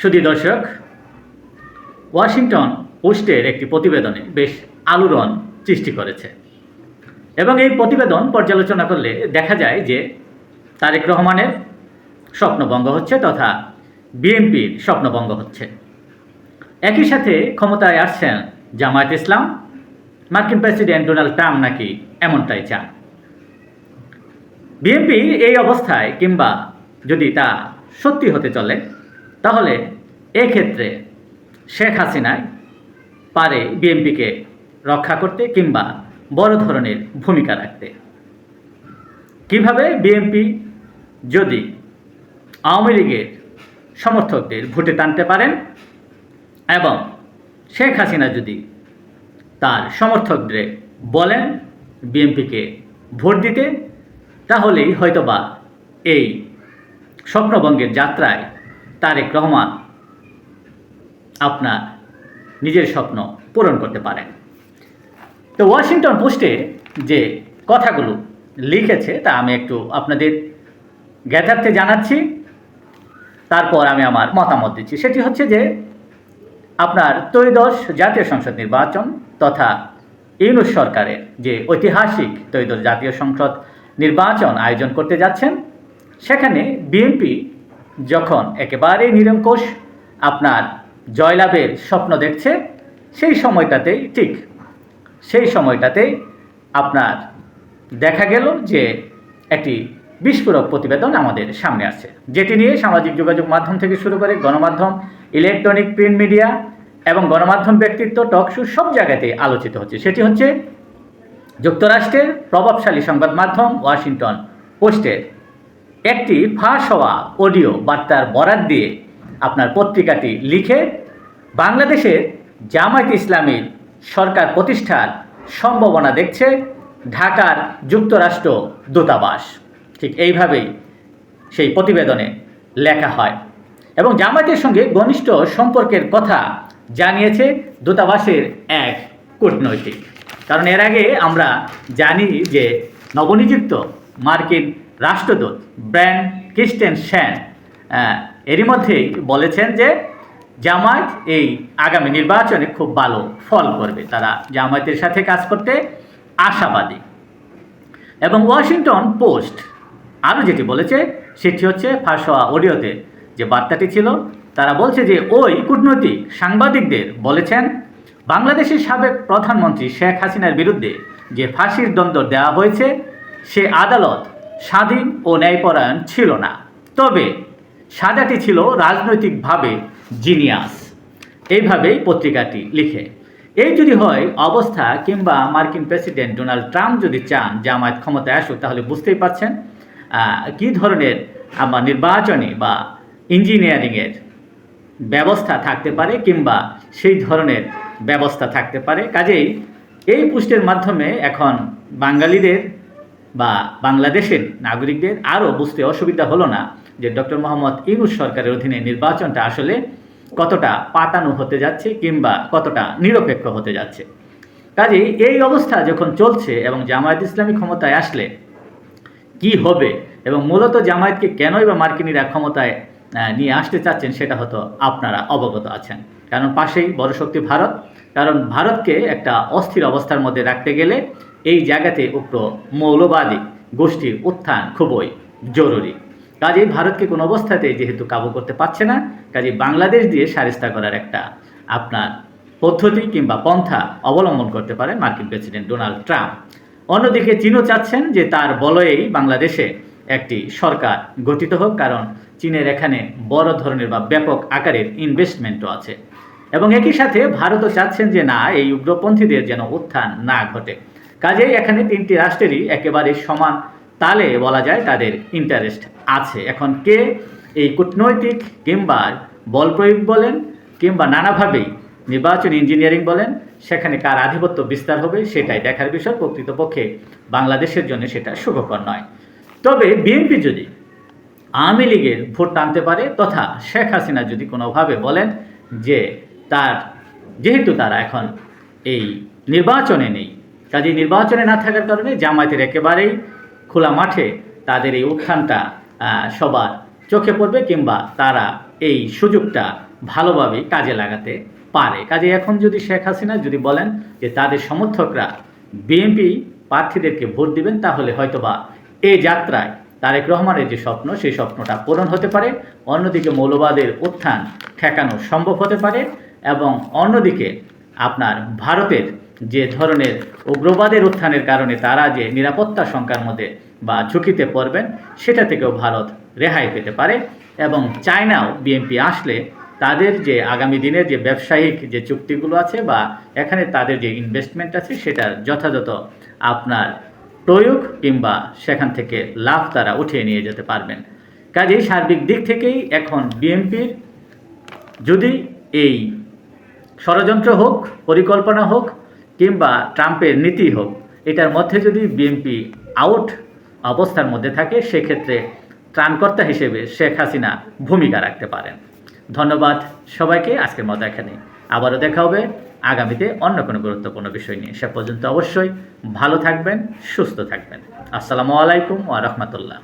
সুধী দর্শক, ওয়াশিংটন পোস্টের একটি প্রতিবেদনে বেশ আলোড়ন সৃষ্টি করেছে। এবং এই প্রতিবেদন পর্যালোচনা করলে দেখা যায় যে তারেক রহমানের স্বপ্নভঙ্গ হচ্ছে তথা বিএনপির স্বপ্নভঙ্গ হচ্ছে। একই সাথে ক্ষমতায় আসছেন জামায়াত ইসলাম, মার্কিন প্রেসিডেন্ট ডোনাল্ড ট্রাম্প নাকি এমনটাই চান। বিএনপি এই অবস্থায় কিংবা যদি তা সত্যি হতে চলে তাহলে এক্ষেত্রে শেখ হাসিনায় পারে বিএনপিকে রক্ষা করতে কিংবা বড় ধরনের ভূমিকা রাখতে। কীভাবে বিএনপি যদি আওয়ামী লীগের সমর্থকদের ভোটে টানতে পারেন এবং শেখ হাসিনা যদি তার সমর্থকদের বলেন বিএনপিকে ভোট দিতে, তাহলেই হয়তোবা এই স্বপ্নভঙ্গের যাত্রায় তারেক রহমান আপনার নিজের স্বপ্ন পূরণ করতে পারেন। তো ওয়াশিংটন পোস্টে যে কথাগুলো লিখেছে, তা আমি একটু আপনাদের জ্ঞাতার্থে জানাচ্ছি। তারপর আমি আমার মতামত দিচ্ছি। সেটি হচ্ছে যে, আপনার ত্রয়োদশ জাতীয় সংসদ নির্বাচন তথা ইউনুস সরকারের যে ঐতিহাসিক ত্রয়োদশ জাতীয় সংসদ নির্বাচন আয়োজন করতে যাচ্ছেন, সেখানে বিএনপি যখন একেবারে নিরঙ্কুশ আপনার জয়লাভের স্বপ্ন দেখছে, সেই সময়টাতেই ঠিক, সেই সময়টাতেই আপনার দেখা গেল যে একটি বিস্ফোরক প্রতিবেদন আমাদের সামনে আছে যেটি নিয়ে সামাজিক যোগাযোগ মাধ্যম থেকে শুরু করে গণমাধ্যম, ইলেকট্রনিক প্রিন্ট মিডিয়া এবং গণমাধ্যম ব্যক্তিত্ব টকশো সব জায়গাতেই আলোচিত হচ্ছে। সেটি হচ্ছে যুক্তরাষ্ট্রের প্রভাবশালী সংবাদ মাধ্যম ওয়াশিংটন পোস্টের। একটি ফাঁস হওয়া অডিও বার্তার বরাত দিয়ে আপনার পত্রিকাটি লিখে বাংলাদেশের জামায়াত ইসলামীর সরকার প্রতিষ্ঠার সম্ভাবনা দেখছে ঢাকার যুক্তরাষ্ট্র দূতাবাস। ঠিক এইভাবেই সেই প্রতিবেদনে লেখা হয়। এবং জামায়াতের সঙ্গে ঘনিষ্ঠ সম্পর্কের কথা জানিয়েছে দূতাবাসের এক কূটনৈতিক। কারণ এর আগে আমরা জানি যে নবনিযুক্ত মার্কিন রাষ্ট্রদূত ব্র্যান্ড ক্রিস্টেন শ্যান এরই মধ্যেই বলেছেন যে জামায়াত এই আগামী নির্বাচনে খুব ভালো ফল করবে। তারা জামায়াতের সাথে কাজ করতে আশাবাদী। এবং ওয়াশিংটন পোস্ট আরও যেটি বলেছে, সেটি হচ্ছে ফাঁস হওয়া অডিওতে যে বার্তাটি ছিল, তারা বলছে যে ওই কূটনৈতিক সাংবাদিকদের বলেছেন, বাংলাদেশের সাবেক প্রধানমন্ত্রী শেখ হাসিনার বিরুদ্ধে যে ফাঁসির দণ্ড দেওয়া হয়েছে, সে আদালত স্বাধীন ও ন্যায়পরায়ণ ছিল না। তবে সাজাটি ছিল রাজনৈতিকভাবে জিনিয়াস। এইভাবেই পত্রিকাটি লিখে। এই যদি হয়, অবস্থা কিংবা মার্কিন প্রেসিডেন্ট ডোনাল্ড ট্রাম্প যদি চান জামায়াত ক্ষমতায় আসুক, তাহলে বুঝতেই পারছেন কী ধরনের আমার নির্বাচনী বা ইঞ্জিনিয়ারিংয়ের ব্যবস্থা থাকতে পারে কিংবা সেই ধরনের ব্যবস্থা থাকতে পারে। কাজেই এই পুষ্টের মাধ্যমে এখন বাঙালিদের বা বাংলাদেশের নাগরিকদের আরও বুঝতে অসুবিধা হলো না যে ডক্টর মোহাম্মদ ইউনুস সরকারের অধীনে নির্বাচনটা আসলে কতটা পাতানো হতে যাচ্ছে কিংবা কতটা নিরপেক্ষ হতে যাচ্ছে। কাজেই এই অবস্থা যখন চলছে এবং জামায়াত ইসলামী ক্ষমতায় আসলে কি হবে এবং মূলত জামায়াতকে কেনই বা মার্কিনীরা ক্ষমতায় নিয়ে আসতে চাচ্ছেন সেটা হয়তো আপনারা অবগত আছেন। কারণ পাশেই বড় শক্তি ভারত, কারণ ভারতকে একটা অস্থির অবস্থার মধ্যে রাখতে গেলে এই জায়গাতে উক্ত মৌলবাদী গোষ্ঠীর উত্থান খুবই জরুরি। কাজেই ভারতকে কোনো অবস্থাতেই যেহেতু কাবু করতে পারছে না, কাজেই বাংলাদেশ দিয়ে সারিস্তা করার একটা আপনার পদ্ধতি কিংবা পন্থা অবলম্বন করতে পারে মার্কিন প্রেসিডেন্ট ডোনাল্ড ট্রাম্প। অন্যদিকে চীনও চাচ্ছেন যে তার বলয়েই বাংলাদেশে একটি সরকার গঠিত হোক, কারণ চীনের এখানে বড় ধরনের বা ব্যাপক আকারের ইনভেস্টমেন্টও আছে। এবং একই সাথে ভারতও চাচ্ছেন যে না, এই উগ্রপন্থীদের যেন উত্থান না ঘটে। কাজেই এখানে তিনটি রাষ্ট্রেরই একেবারে সমান তালে বলা যায় তাদের ইন্টারেস্ট আছে। এখন কে এই কূটনৈতিক কিংবা বল প্রয়োগ বলেন কিংবা নানাভাবেই নির্বাচন ইঞ্জিনিয়ারিং বলেন, সেখানে কার আধিপত্য বিস্তার হবে সেটাই দেখার বিষয়। প্রকৃতপক্ষে বাংলাদেশের জন্য সেটা সুখকর নয়। তবে বিএনপি যদি আওয়ামী লীগের ভোট টানতে পারে তথা শেখ হাসিনা যদি কোনোভাবে বলেন যে তার, যেহেতু তারা এখন এই নির্বাচনে নেই কাজে নির্বাচনে না থাকার কারণে জামায়াতের একেবারেই খোলা মাঠে তাদের এই উত্থানটা সবার চোখে পড়বে কিংবা তারা এই সুযোগটা ভালোভাবে কাজে লাগাতে পারে। কাজে এখন যদি শেখ হাসিনা যদি বলেন যে তাদের সমর্থকরা বিএনপি প্রার্থীদেরকে ভোট দিবেন, তাহলে হয়তোবা এই যাত্রায় তারেক রহমানের যে স্বপ্ন, সেই স্বপ্নটা পূরণ হতে পারে। অন্যদিকে মৌলবাদের উত্থান ঠেকানো সম্ভব হতে পারে এবং অন্যদিকে আপনার ভারতের যে ধরনের উগ্রবাদের উত্থানের কারণে তারা যে নিরাপত্তা শঙ্কার মধ্যে বা ঝুঁকিতে পড়বেন, সেটা থেকেও ভারত রেহাই পেতে পারে এবং চায়নাও বিএনপি আসলে তাদের যে আগামী দিনের যে ব্যবসায়িক যে চুক্তিগুলো আছে বা এখানে তাদের যে ইনভেস্টমেন্ট আছে, সেটার যথাযথ আপনার প্রয়োগ কিংবা সেখান থেকে লাভ তারা উঠিয়ে নিয়ে যেতে পারবেন। কাজেই সার্বিক দিক থেকেই এখন বিএনপির যদি এই ষড়যন্ত্র হোক, পরিকল্পনা হোক কিংবা ট্রাম্পের নীতি হোক, এটার মধ্যে যদি বিএনপি আউট অবস্থার মধ্যে থাকে, সেক্ষেত্রে ত্রাণকর্তা হিসেবে শেখ হাসিনা ভূমিকা রাখতে পারেন। ধন্যবাদ সবাইকে আজকের মতো এখানে আবারও দেখা হবে আগামীতে অন্য কোনো গুরুত্বপূর্ণ বিষয় নিয়ে। সে পর্যন্ত অবশ্যই ভালো থাকবেন, সুস্থ থাকবেন। আসসালামু আলাইকুম ওয়া রাহমাতুল্লাহ।